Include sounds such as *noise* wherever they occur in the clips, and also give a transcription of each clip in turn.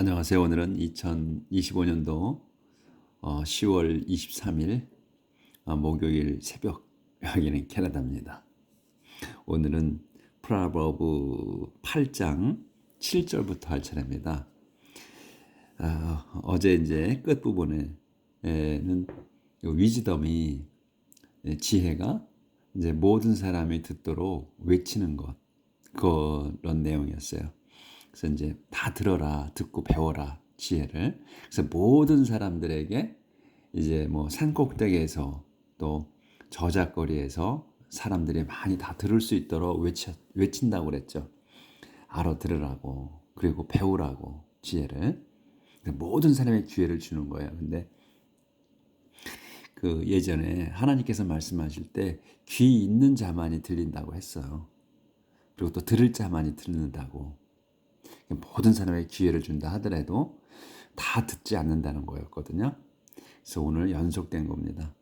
안녕하세요. 오늘은 2025년도 10월 23일 어, 목요일 새벽 *laughs* 여기는 캐나다입니다. 오늘은 프라버브 8장 7절부터 할 차례입니다. 아, 어제 이제 끝 부분에는 위즈덤이 지혜가 이제 모든 사람이 듣도록 외치는 것 그런 내용이었어요. 그래서 이제 다 들어라, 듣고 배워라 지혜를. 그래서 모든 사람들에게 이제 뭐 산꼭대기에서 또 저작거리에서 사람들이 많이 다 들을 수 있도록 외치, 외친다고 그랬죠. 알아들으라고 그리고 배우라고 지혜를 모든 사람의 기회를 주는 거예요. 근데 그 예전에 하나님께서 말씀하실 때 귀 있는 자만이 들린다고 했어요. 그리고 또 들을 자만이 듣는다고. 모든 사람에게 기회를 준다 하더라도 다 듣지 않는다는 거였거든요. 그래서 오늘 연속된 겁니다.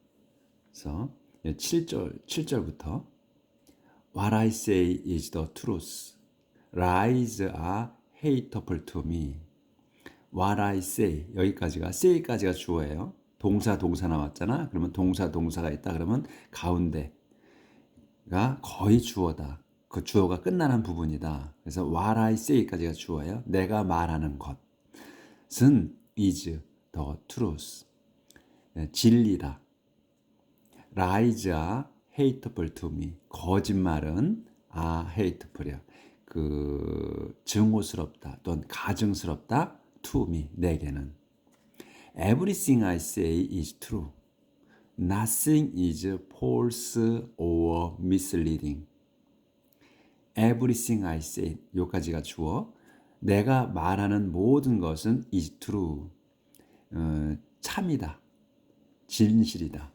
그래서 7절 7절부터 What I say is the truth. Lies are hateful to me. What I say 여기까지가 say까지가 주어예요. 동사 동사 나왔잖아. 그러면 동사 동사가 있다. 그러면 가운데가 거의 주어다. 그 주어가 끝나는 부분이다. 그래서 what I say까지가 주어예요. 내가 말하는 것은 is the truth. 네, 진리다. lies are hateful to me. 거짓말은 are hateful이야. 그 증오스럽다 또는 가증스럽다 to me 내게는. Everything I say is true. Nothing is false or misleading. Everything I say 요까지가 주어 내가 말하는 모든 것은 is true 어, 참이다 진실이다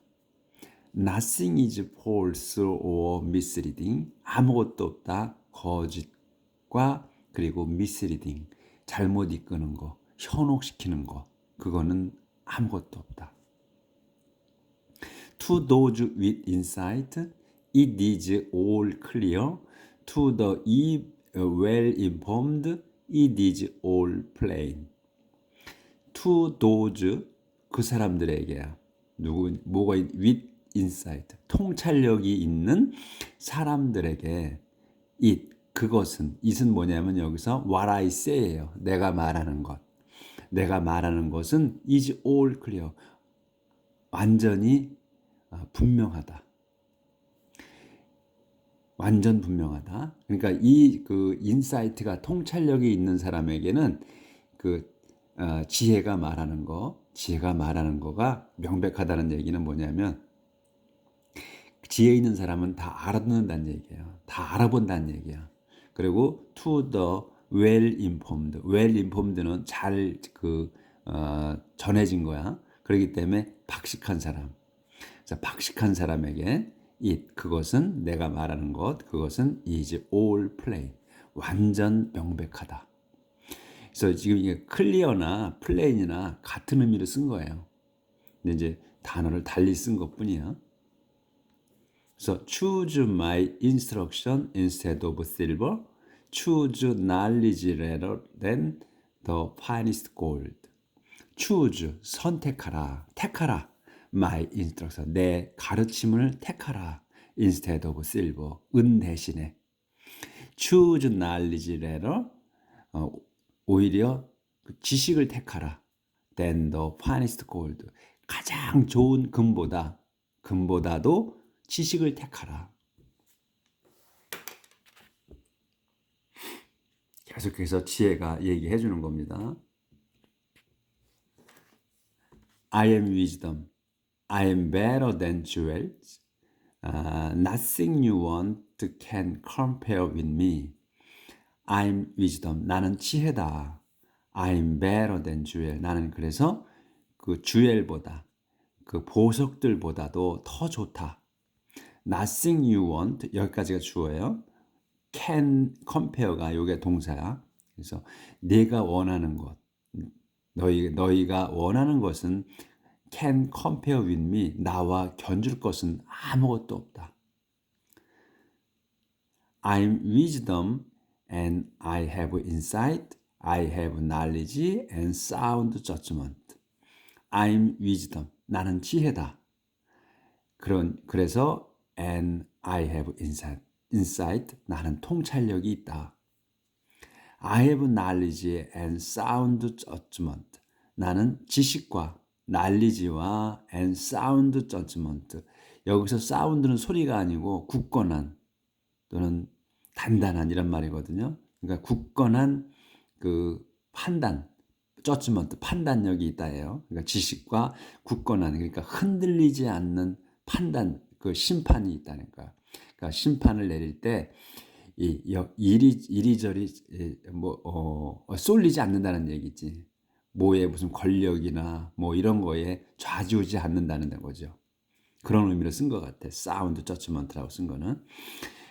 nothing is false or misleading 아무것도 없다 거짓과 그리고 misleading 잘못 이끄는 거 현혹시키는 거 그거는 아무것도 없다 to those with insight it is all clear to the well informed it is all plain. to those 그 사람들에게야. 누구 뭐가 with insight 통찰력이 있는 사람들에게 it 그것은 it은 뭐냐면 여기서 what I say예요. 내가 말하는 것. 내가 말하는 것은 is all clear. 완전히 분명하다. 완전 분명하다. 그러니까 이 그 인사이트가 통찰력이 있는 사람에게는 그 어, 지혜가 말하는 거, 지혜가 말하는 거가 명백하다는 얘기는 뭐냐면 지혜 있는 사람은 다 알아듣는다는 얘기예요. 다 알아본다는 얘기야. 그리고 to the well informed, well informed는 잘그 어, 전해진 거야. 그렇기 때문에 박식한 사람. 자, 박식한 사람에게 it 그것은 내가 말하는 것 그것은 is all plain 완전 명백하다. 그래서 지금 이게 클리어나 플레인이나 같은 의미로 쓴 거예요. 근데 이제 단어를 달리 쓴 것뿐이야. 그래서 choose my instruction instead of silver, choose knowledge rather than the finest gold. choose 선택하라, 택하라. My instruction 내 가르침을 택하라 instead of silver 은 대신에 choose knowledge rather 어, 오히려 그 지식을 택하라 than the finest gold 가장 좋은 금보다 금보다도 지식을 택하라 계속해서 지혜가 얘기해 주는 겁니다. I am wisdom. I am better than jewels. Uh, nothing you want can compare with me. I'm wisdom. 나는 지혜다. I'm better than jewel. 나는 그래서 그 주엘보다 그 보석들보다도 더 좋다. Nothing you want 여기까지가 주어예요. Can compare가 요게 동사야. 그래서 내가 원하는 것, 너희 너희가 원하는 것은 can compare with me. 나와 견줄 것은 아무것도 없다. I'm wisdom and I have insight. I have knowledge and sound judgment. I'm wisdom. 나는 지혜다. 그런 그래서 and I have insight. insight. 나는 통찰력이 있다. I have knowledge and sound judgment. 나는 지식과 knowledge와 and sound judgment. 여기서 사운드는 소리가 아니고 굳건한 또는 단단한 이런 말이거든요. 그러니까 굳건한 그 판단, judgment, 판단력이 있다예요. 그러니까 지식과 굳건한 그러니까 흔들리지 않는 판단, 그 심판이 있다니까. 그러니까 심판을 내릴 때 이, 이리, 이리저리 뭐, 어, 쏠리지 않는다는 얘기지. 뭐에 무슨 권력이나 뭐 이런 거에 좌지우지 않는다는 거죠. 그런 의미로 쓴 것 같아. 사운드 저치먼트라고 쓴 거는.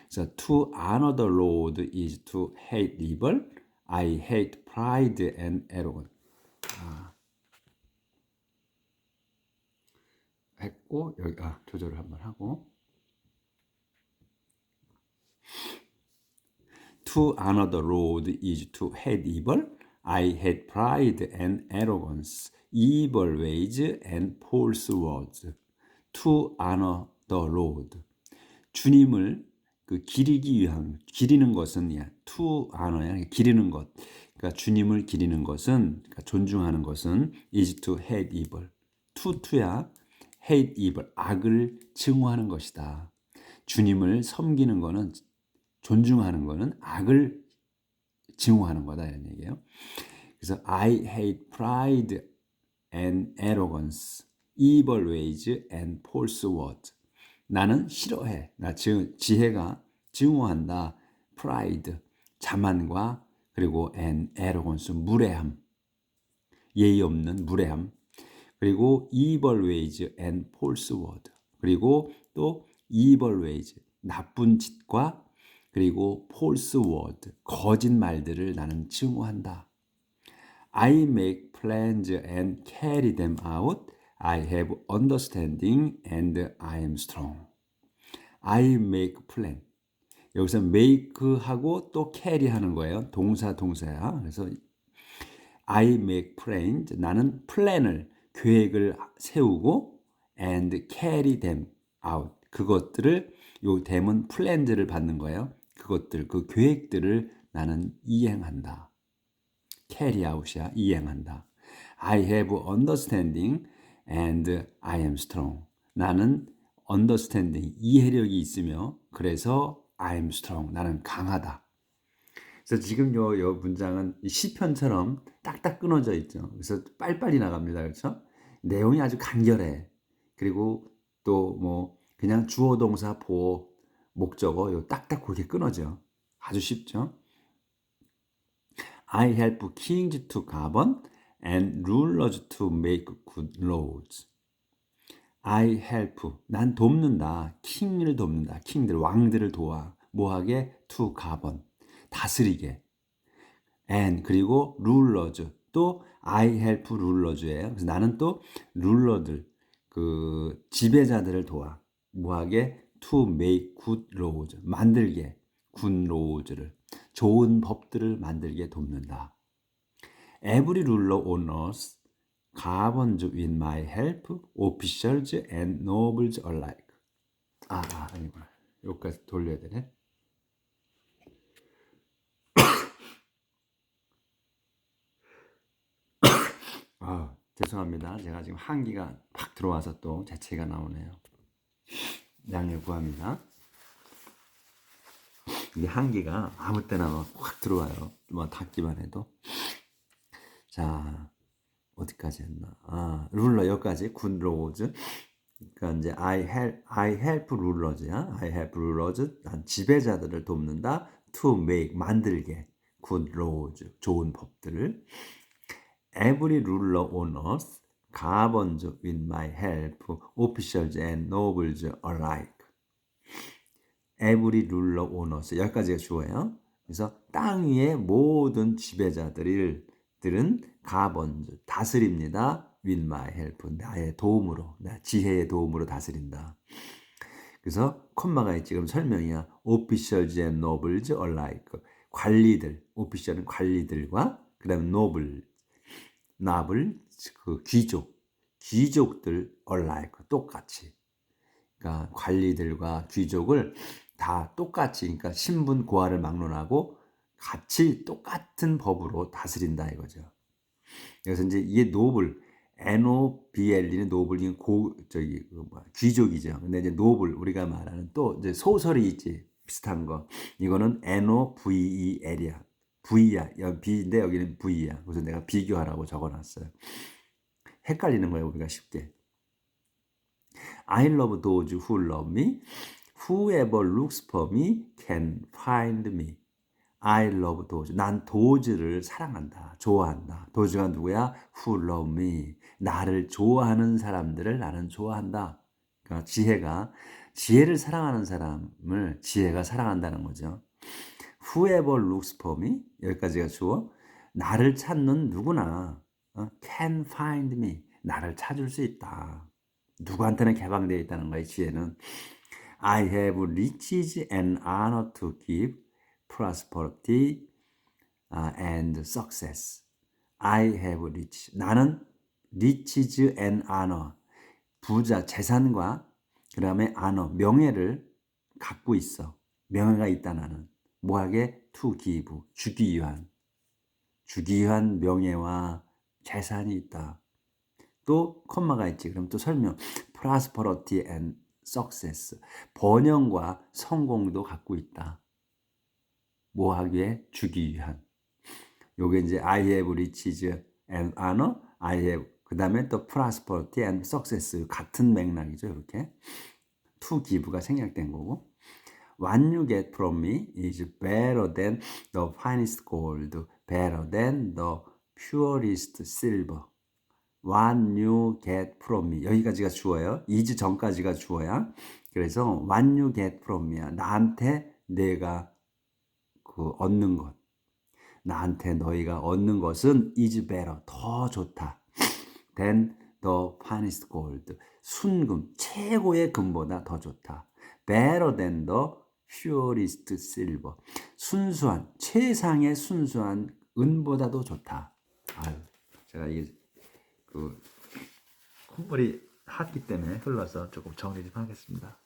그래서 to honor the Lord is to hate evil. I hate pride and arrogance. 아. 했고 여기 아 조절을 한번 하고 To honor the Lord is to hate evil. I hate pride and arrogance, evil ways and false words. To honor the Lord. 주님을 그 기리기 위한 기리는 것은 야 to honor야 기리는 것. 그러니까 주님을 기리는 것은 그러니까 존중하는 것은 is to hate evil. to to야 hate evil 악을 증오하는 것이다. 주님을 섬기는 것은 존중하는 것은 악을 증오하는 거다 이런 얘기예요. 그래서 I hate pride and arrogance, evil ways and false words. 나는 싫어해. 나 지, 지혜가 증오한다. pride, 자만과 그리고 and arrogance, 무례함. 예의 없는 무례함. 그리고 evil ways and false word. 그리고 또 evil ways, 나쁜 짓과 그리고 false word, 거짓말들을 나는 증오한다. I make plans and carry them out. I have understanding and I am strong. I make plan. 여기서 make하고 또 carry하는 거예요. 동사 동사야. 그래서 I make plans. 나는 플랜을 계획을 세우고 and carry them out. 그것들을 요 댐은 플랜들을 받는 거예요. 그것들 그 계획들을 나는 이행한다. carry out이야. 이행한다. I have understanding and I am strong. 나는 understanding 이해력이 있으며 그래서 I am strong. 나는 강하다. 그래서 지금 요, 요 문장은 시편처럼 딱딱 끊어져 있죠. 그래서 빨리빨리 나갑니다. 그렇죠? 내용이 아주 간결해. 그리고 또 뭐 그냥 주어 동사 보호 목적어 요 딱딱 그렇게 끊어져. 아주 쉽죠? I help kings to govern and rulers to make good laws. I help 난 돕는다. 킹을 돕는다. 킹들 왕들을 도와 뭐하게 to govern 다스리게. and 그리고 rulers 또 I help rulers예요. 그래서 나는 또 룰러들 그 지배자들을 도와 뭐하게 to make good laws 만들게 good laws를 좋은 법들을 만들게 돕는다. Every ruler on earth governs with my help, officials and nobles alike. 아, 아 아니구나. 여기까지 돌려야 되네. 아, 죄송합니다. 제가 지금 한기가 팍 들어와서 또 재채가 나오네요. 양해 구합니다. 이 한기가 아무 때나 막 확 들어와요. 뭐 닫기만 해도. 자, 어디까지 했나? 아, 룰러 여기까지 군 로즈. 그러니까 이제 I help I help rulers야. I help rulers. 난 지배자들을 돕는다. To make 만들게 good laws 좋은 법들을. Every ruler on earth governs with my help officials and nobles alike. Every ruler earth 여기까지가 주어예요. 그래서 땅 위의 모든 지배자들을 들은 가번즈 다스립니다. with my help 나의 도움으로 나 지혜의 도움으로 다스린다. 그래서 콤마가 있지 그럼 설명이야. officials and nobles alike 관리들 오피셜은 관리들과 그다음에 노블, 나블, 그 귀족, 귀족들 alike 똑같이. 그러니까 관리들과 귀족을 다 똑같이, 그러니까 신분 고하를 막론하고 같이 똑같은 법으로 다스린다 이거죠. 그래서 이제 이게 노블, N-O-B-L는 노블이 고 저기 그 뭐야, 귀족이죠. 근데 이제 노블 우리가 말하는 또 이제 소설이 있지 비슷한 거. 이거는 N-O-V-E-L이야. V야. 여기 B인데 여기는 V야. 그래서 내가 비교하라고 적어놨어요. 헷갈리는 거예요 우리가 쉽게. I love those who love me. Whoever looks for me can find me. I love those. 난 도즈를 사랑한다. 좋아한다. 도즈가 누구야? Who love me. 나를 좋아하는 사람들을 나는 좋아한다. 그러니까 지혜가 지혜를 사랑하는 사람을 지혜가 사랑한다는 거죠. Whoever looks for me 여기까지가 주어. 나를 찾는 누구나 어? can find me. 나를 찾을 수 있다. 누구한테나 개방되어 있다는 거예요. 지혜는 I have riches and honor to give, prosperity uh, and success. I have rich. 나는 riches and honor. 부자, 재산과 그 다음에 honor, 명예를 갖고 있어. 명예가 있다 나는. 뭐하게? to give. 주기 위한. 주기 위한 명예와 재산이 있다. 또 콤마가 있지. 그럼 또 설명. prosperity and success. 번영과 성공도 갖고 있다. 뭐 하기에 주기 위한. 요게 이제 I have riches and honor. I have 그다음에 또 prosperity and success 같은 맥락이죠. 이렇게. to give가 생략된 거고. What you get from me is better than the finest gold, better than the purest silver. What you get from me 여기까지가 주어요. is 전까지가 주어야. 그래서 what you get from me야. 나한테 내가 그 얻는 것. 나한테 너희가 얻는 것은 is better 더 좋다. than the finest gold 순금 최고의 금보다 더 좋다. better than the purest silver 순수한 최상의 순수한 은보다도 좋다. 아유, 제가 이게 그 콧물이 핫기 때문에 흘러서 조금 정리 좀 하겠습니다.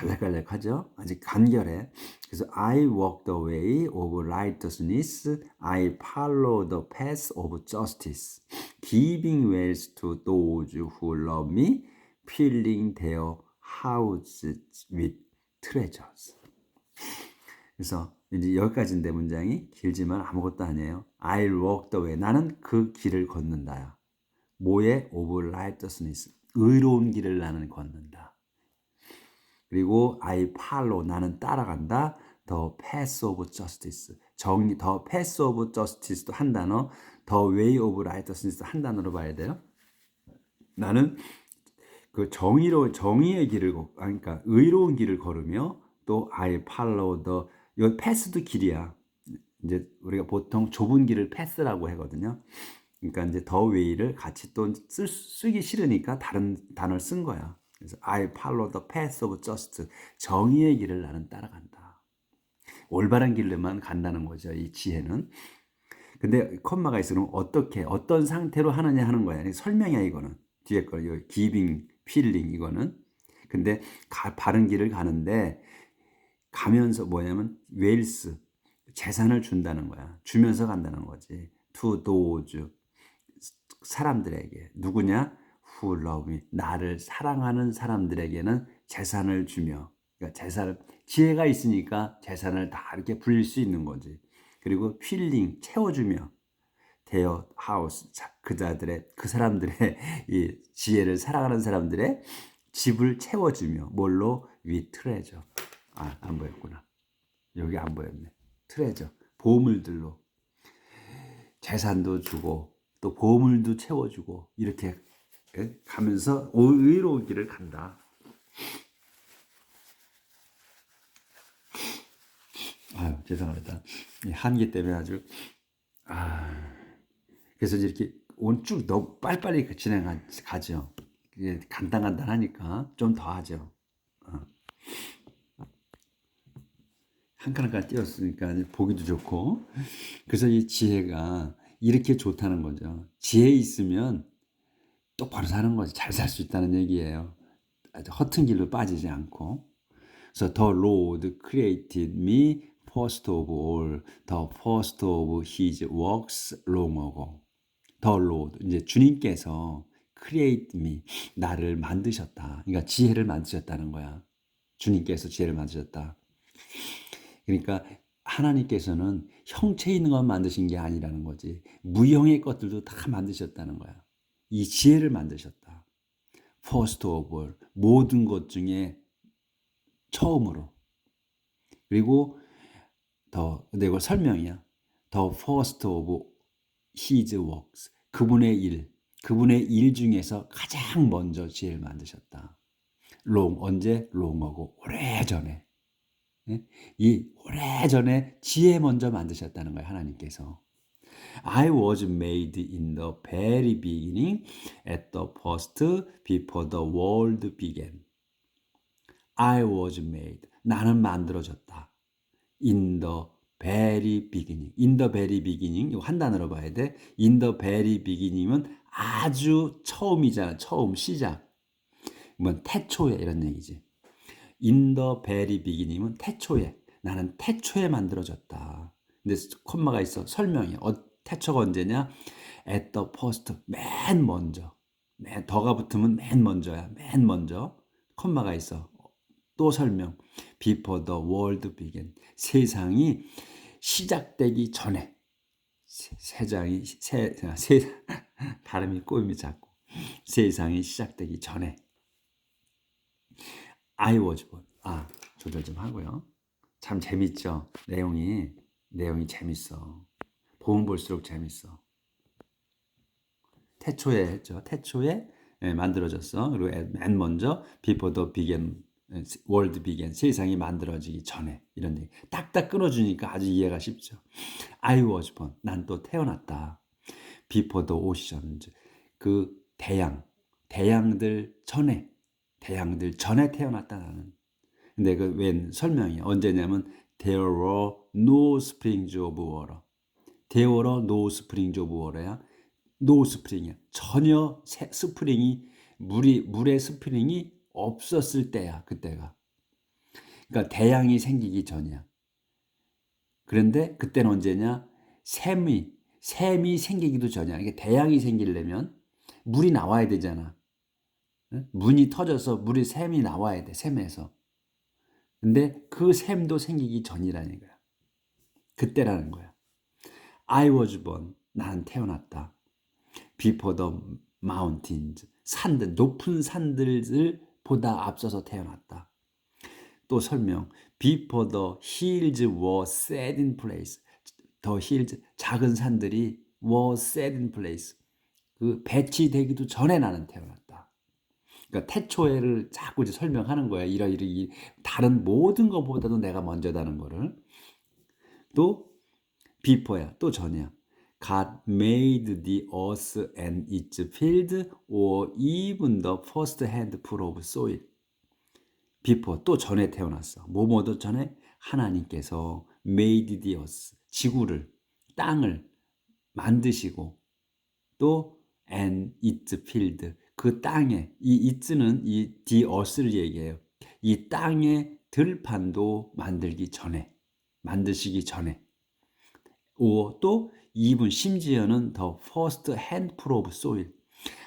갈래갈래하죠. 아직 간결해. 그래서 I walk the way of righteousness, I follow the path of justice, giving wealth to those who love me, filling their houses with treasures. 그래서 이제 여기까지인데 문장이 길지만 아무것도 아니에요. I'll walk the way. 나는 그 길을 걷는다야. 뭐에 of righteousness. 의로운 길을 나는 걷는다. 그리고 I follow 나는 따라간다. The path of justice. 정의 the path of justice도 한 단어, the way of righteousness 한 단어로 봐야 돼요. 나는 그 정의로 정의의 길을 걷, 아니, 그러니까 의로운 길을 걸으며 또 I follow the 이 패스도 길이야. 이제 우리가 보통 좁은 길을 패스라고 하거든요. 그러니까 이제 더 웨이를 같이 또 쓸, 쓰기 싫으니까 다른 단어를 쓴 거야. 그래서 I follow the path of justice. 정의의 길을 나는 따라간다. 올바른 길로만 간다는 거죠. 이 지혜는. 근데 콤마가 있으면 어떻게 어떤 상태로 하느냐 하는 거야. 설명이야 이거는. 뒤에 거 이거 giving, 이거는. 근데 가, 바른 길을 가는데 가면서 뭐냐면 웨일스 재산을 준다는 거야. 주면서 간다는 거지. to those 사람들에게 누구냐? Me 나를 사랑하는 사람들에게는 재산을 주며 그러니까 재산을 지혜가 있으니까 재산을 다 이렇게 불릴 수 있는 거지. 그리고 필링 채워주며 대여 하우스 그자들의 그 사람들의 *laughs* 이 지혜를 사랑하는 사람들의 집을 채워주며 뭘로 위 트레저 아, 안 보였구나. 여기 안 보였네. 트레저. 보물들로. 재산도 주고, 또 보물도 채워주고, 이렇게 예? 가면서 의로운 길을 간다. 아유, 죄송합니다. 한기 때문에 아주, 아. 그래서 이렇게 오늘 쭉 너무 빨리빨리 진행하죠. 간단간단하니까 좀 더 하죠. 어. 한칸 한칸 띄었으니까 보기도 좋고 그래서 이 지혜가 이렇게 좋다는 거죠. 지혜 있으면 똑바로 사는 거지. 잘 살 수 있다는 얘기예요. 허튼 길로 빠지지 않고. 그래서 the Lord created me first of all, the first of his works long ago. the Lord 이제 주님께서 create me 나를 만드셨다. 그러니까 지혜를 만드셨다는 거야. 주님께서 지혜를 만드셨다. 그러니까 하나님께서는 형체 있는 것 만드신 게 아니라는 거지. 무형의 것들도 다 만드셨다는 거야. 이 지혜를 만드셨다. First of all, 모든 것 중에 처음으로. 그리고 더, 근데 이거 설명이야. The first of his works. 그분의 일, 그분의 일 중에서 가장 먼저 지혜를 만드셨다. long, 언제? long하고 오래전에. 예? 이 오래전에 지혜 먼저 만드셨다는 거예요, 하나님께서. I was made in the very beginning, at the first, before the world began. I was made. 나는 만들어졌다. In the very beginning. In the very beginning. 이거 한 단어로 봐야 돼. In the very beginning은 아주 처음이잖아. 처음, 시작. 뭐 태초에 이런 얘기지. In the very beginning은 태초에. 나는 태초에 만들어졌다. 근데 콤마가 있어. 설명이야. 어, 태초가 언제냐? At the first. 맨 먼저. 맨, 더가 붙으면 맨 먼저야. 맨 먼저. 콤마가 있어. 또 설명. Before the world began. 세상이 시작되기 전에. 세- 세상이 세, 세 *laughs* 발음이 꼬임이 자꾸. 세상이 시작되기 전에. I was born. 아, 조절 좀 하고요. 참 재밌죠? 내용이, 내용이 재밌어. 보면 볼수록 재밌어. 태초에 했죠. 태초에 예, 만들어졌어. 그리고 애- 맨 먼저 before the began, 예, world began, 세상이 만들어지기 전에 이런 얘기. 딱딱 끊어주니까 아주 이해가 쉽죠. I was born. 난또 태어났다. before the oceans. 그 대양, 대양들 전에, 대양들 전에 태어났다 나는. 근데 그 웬 설명이 언제냐면 there were no springs of water. Were no springs of water야. no spring이야. 전혀 새- 스프링이 물이 물의 스프링이 없었을 때야. 그때가. 그러니까 대양이 생기기 전이야. 그런데 그때는 언제냐? 샘이 샘이 생기기도 전이야. 이게 대양이 생기려면 물이 나와야 되잖아. 응? 문이 터져서 물이 샘이 나와야 돼. 샘에서. 근데 그 샘도 생기기 전이라는 거야. 그때라는 거야. I was born. 나는 태어났다. Before the mountains. 산들, 높은 산들을 보다 앞서서 태어났다. 또 설명. Before the hills were set in place. The hills, 작은 산들이 were set in place. 그 배치되기도 전에 나는 태어났다. 그러니까 태초에를 자꾸 이제 설명하는 거야. 이러이러 다른 모든 것보다도 내가 먼저다는 거를. 또 before야. 또 전이야. God made the earth and its field or even the first handful of soil. before 또 전에 태어났어. 뭐뭐도 전에 하나님께서 made the earth 지구를 땅을 만드시고 또 and its field 그 땅에 이 it는 이 the earth를 얘기해요. 이 땅의 들판도 만들기 전에 만드시기 전에 오, 또 even 심지어는 the first handful of soil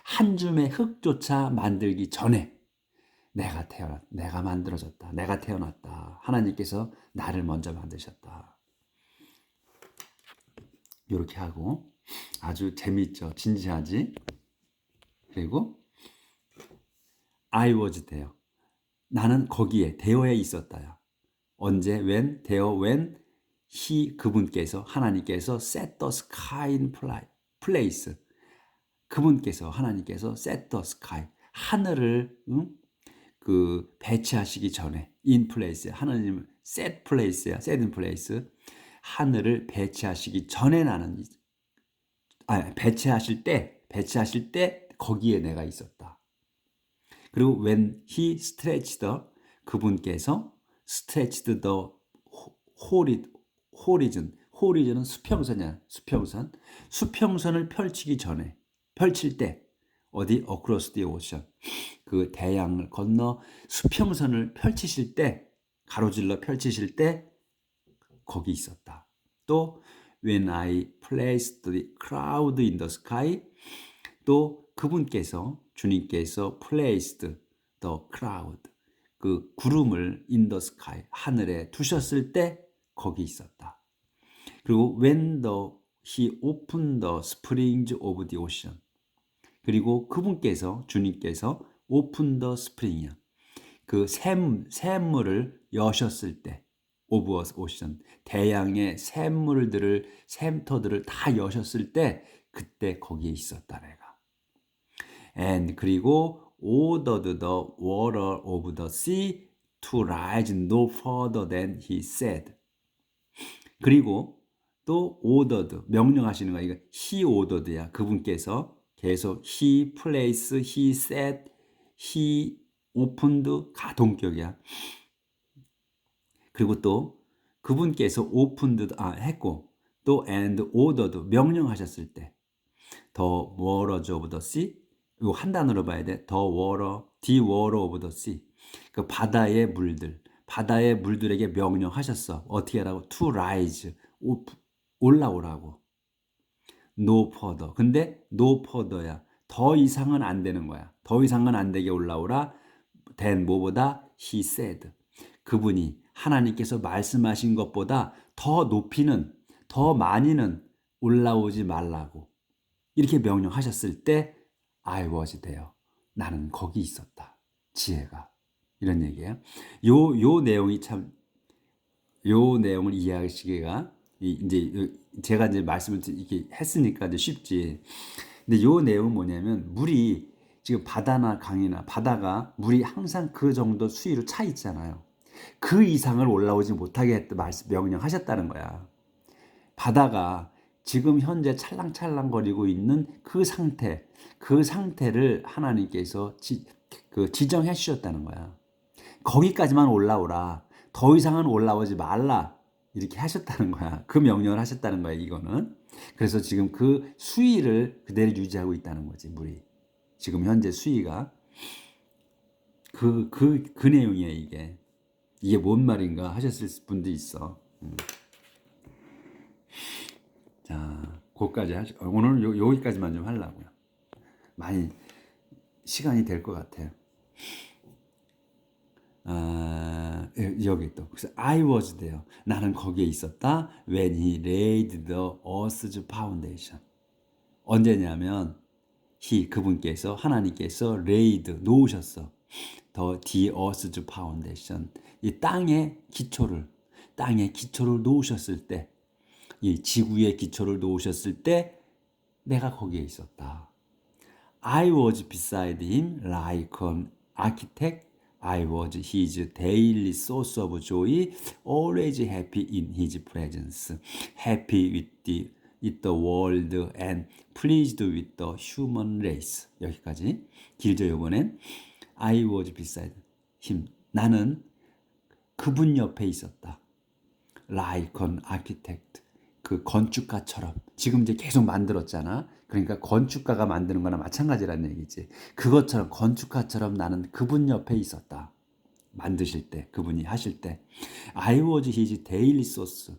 한 줌의 흙조차 만들기 전에 내가 태어났, 내가 만들어졌다. 내가 태어났다. 하나님께서 나를 먼저 만드셨다. 이렇게 하고 아주 재미있죠. 진지하지? 그리고 I was there. 나는 거기에 대어에 있었다야. 언제? when? 대어 when? He 그분께서 하나님께서 set the sky in pla- place. 그분께서 하나님께서 set the sky 하늘을 응? 그 배치하시기 전에 in place 하나님 set place야 set in place 하늘을 배치하시기 전에 나는 이- 아 배치하실 때 배치하실 때 거기에 내가 있었다. 그리고 when he stretched the 그분께서 stretched the 호리 호리즌 호리즌은 수평선이야 수평선 수평선을 펼치기 전에 펼칠 때 어디 across the ocean 그 대양을 건너 수평선을 펼치실 때 가로질러 펼치실 때 거기 있었다. 또 when I placed the cloud in the sky 또 그분께서 주님께서 placed the cloud 그 구름을 in the sky 하늘에 두셨을 때 거기 있었다. 그리고 when the he opened the springs of the ocean 그리고 그분께서 주님께서 open the spring이야. 그 샘, 샘물을 여셨을 때 오브 오션 대양의 샘물들을 샘터들을 다 여셨을 때 그때 거기에 있었다 내가. And 그리고 ordered the water of the sea to rise no further than he said. 그리고 또 ordered 명령하시는. 이거 he ordered야. 그분께서 계속 he place, he opened 가동격이야. 그리고 또 그분께서 opened 아 했고 또 and ordered 명령하셨을 때 waters of the sea 이거 한 단어로 봐야 돼. the water, the water of the sea. 그 바다의 물들, 바다의 물들에게 명령하셨어. 어떻게 하라고? to rise, 오- 올라오라고. no further. 근데 no further야. 더 이상은 안 되는 거야. 더 이상은 안 되게 올라오라. then 뭐보다 he said. 그분이 하나님께서 말씀하신 것보다 더 높이는 더 많이는 올라오지 말라고 이렇게 명령하셨을 때 I was there. 나는 거기 있었다. 지혜가 이런 얘기예요. 요 요 내용이 참 요 내용을 이해하시기가 이- 이제 요- 제가 이제 말씀을 이렇게 했으니까 이제 쉽지. 근데 요 내용은 뭐냐면 물이 지금 바다나 강이나 바다가 물이 항상 그 정도 수위로 차 있잖아요. 그 이상을 올라오지 못하게 했 말씀 명령하셨다는 거야. 바다가 지금 현재 찰랑찰랑거리고 있는 그 상태, 그 상태를 하나님께서 지, 그 지정해 주셨다는 거야. 거기까지만 올라오라. 더 이상은 올라오지 말라. 이렇게 하셨다는 거야. 그 명령을 하셨다는 거야, 이거는. 그래서 지금 그 수위를 그대로 유지하고 있다는 거지, 물이. 지금 현재 수위가. 그, 그, 그 내용이에요, 이게. 이게 뭔 말인가 하셨을 분도 있어. 음. 자, 거기까지 하시, 어, 오늘 요, 여기까지만 좀 하려고요. 많이 시간이 될 것 같아요. 아, 예, 여기 또. 그래서 I was there. 나는 거기에 있었다. When he laid the earth's foundation. 언제냐면 he 그분께서 하나님께서 laid 놓으셨어. 더 the earth's foundation. 이 땅의 기초를 땅의 기초를 놓으셨을 때, 이 지구의 기초를 놓으셨을 때 내가 거기에 있었다. I was beside him like an architect. I was his daily source of joy, always happy in his presence, happy with the, with the world and pleased with the human race. 여기까지 길죠 이번엔 I was beside him. 나는 그분 옆에 있었다. Like an architect. 그 건축가처럼 지금 이제 계속 만들었잖아. 그러니까 건축가가 만드는 거나 마찬가지라는 얘기지. 그것처럼 건축가처럼 나는 그분 옆에 있었다. 만드실 때, 그분이 하실 때. I was his daily source.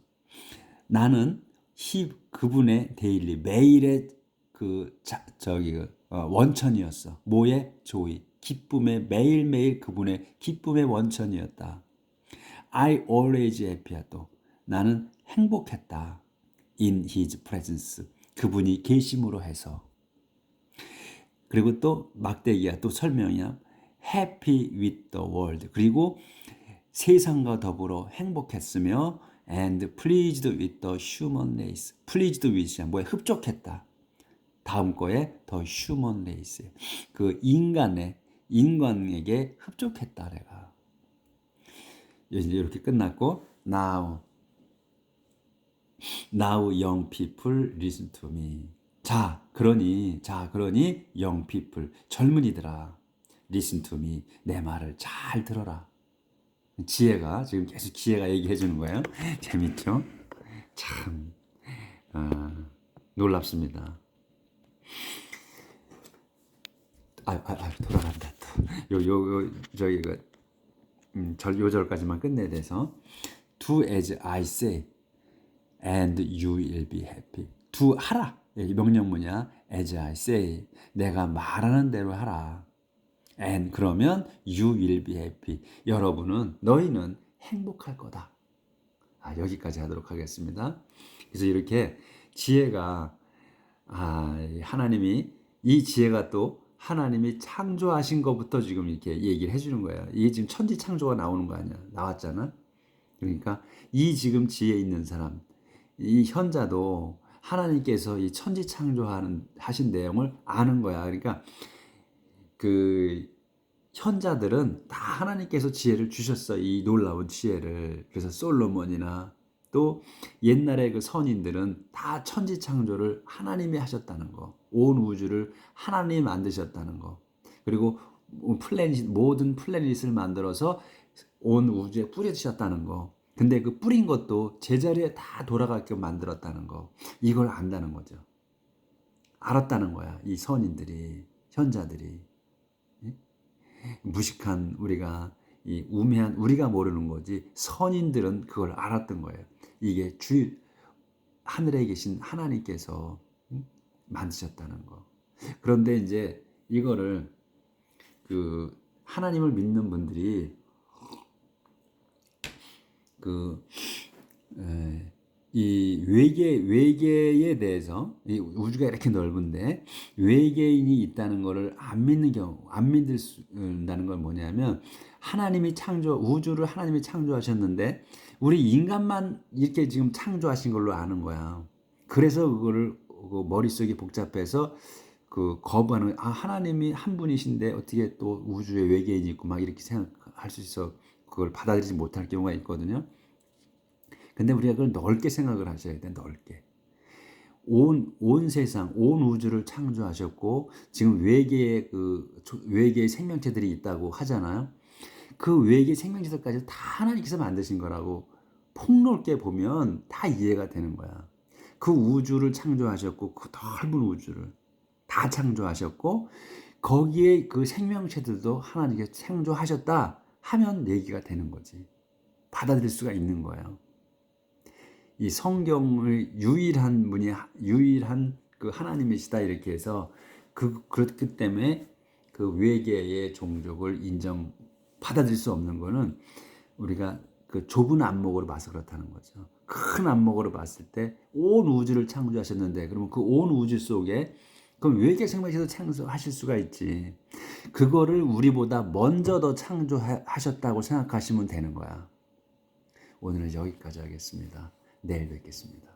나는 히, 그분의 데일리, 매일의 그, 자, 저기, 어, 원천이었어. 뭐의 조이. 기쁨의, 매일매일 그분의 기쁨의 원천이었다. I always happy 또. 나는 행복했다. in his presence. 그분이 계심으로 해서. 그리고 또 막대기야 또 설명이야. happy with the world. 그리고 세상과 더불어 행복했으며 and pleased with the human race. pleased with야 뭐야 흡족했다. 다음 거에 더 human race. 그 인간의 인간에게 흡족했다 내가. 이제 이렇게 끝났고 now now young people listen to me. 자, 그러니 자, 그러니 young people 젊은이들아 listen to me. 내 말을 잘 들어라. 지혜가 지금 계속 지혜가 얘기해 주는 거예요. *laughs* 재밌죠? 참 아, 놀랍습니다. 아, 아, 아 돌아간다 또. 요, 요, 요 저기 그 음, 절 요절까지만 끝내야 돼서 do as I say and you will be happy. do 하라. 이 명령문이야. as I say. 내가 말하는 대로 하라. and 그러면 you will be happy. 여러분은 너희는 행복할 거다. 아, 여기까지 하도록 하겠습니다. 그래서 이렇게 지혜가 아, 하나님이 이 지혜가 또 하나님이 창조하신 것부터 지금 이렇게 얘기를 해주는 거예요. 이게 지금 천지 창조가 나오는 거 아니야? 나왔잖아. 그러니까 이 지금 지혜 있는 사람, 이 현자도 하나님께서 이 천지 창조하는 하신 내용을 아는 거야. 그러니까 그 현자들은 다 하나님께서 지혜를 주셨어. 이 놀라운 지혜를. 그래서 솔로몬이나 또 옛날에 그 선인들은 다 천지 창조를 하나님이 하셨다는 거. 온 우주를 하나님이 만드셨다는 거. 그리고 플래닛 모든 플래닛을 만들어서 온 우주에 뿌려주셨다는 거. 근데 그 뿌린 것도 제자리에 다 돌아가게 만들었다는 거. 이걸 안다는 거죠. 알았다는 거야. 이 선인들이, 현자들이. 무식한 우리가 이 우매한 우리가 모르는 거지 선인들은 그걸 알았던 거예요. 이게 주 하늘에 계신 하나님께서 만드셨다는 거. 그런데 이제 이거를 그 하나님을 믿는 분들이 그이 외계 외계에 대해서 이 우주가 이렇게 넓은데 외계인이 있다는 것을 안 믿는 경우 안 믿는다는 건 뭐냐면 하나님이 창조 우주를 하나님이 창조하셨는데 우리 인간만 이렇게 지금 창조하신 걸로 아는 거야. 그래서 그거를 그 머릿속이 복잡해서 그 거부하는 아 하나님이 한 분이신데 어떻게 또 우주에 외계인이 있고 막 이렇게 생각할 수 있어 그걸 받아들이지 못할 경우가 있거든요. 근데 우리가 그걸 넓게 생각을 하셔야 돼, 넓게. 온, 온 세상, 온 우주를 창조하셨고, 지금 외계의 그, 외계의 생명체들이 있다고 하잖아요. 그 외계 생명체들까지 다 하나님께서 만드신 거라고 폭넓게 보면 다 이해가 되는 거야. 그 우주를 창조하셨고, 그 넓은 우주를 다 창조하셨고, 거기에 그 생명체들도 하나님께서 창조하셨다 하면 얘기가 되는 거지. 받아들일 수가 있는 거예요. 이 성경의 유일한 분이 유일한 그 하나님이시다 이렇게 해서 그 그렇기 때문에 그 외계의 종족을 인정 받아들일 수 없는 거는 우리가 그 좁은 안목으로 봐서 그렇다는 거죠. 큰 안목으로 봤을 때 온 우주를 창조하셨는데 그러면 그 온 우주 속에 그럼 외계 생명체도 창조하실 수가 있지. 그거를 우리보다 먼저 더 창조하셨다고 생각하시면 되는 거야. 오늘은 여기까지 하겠습니다. 내일 뵙겠습니다.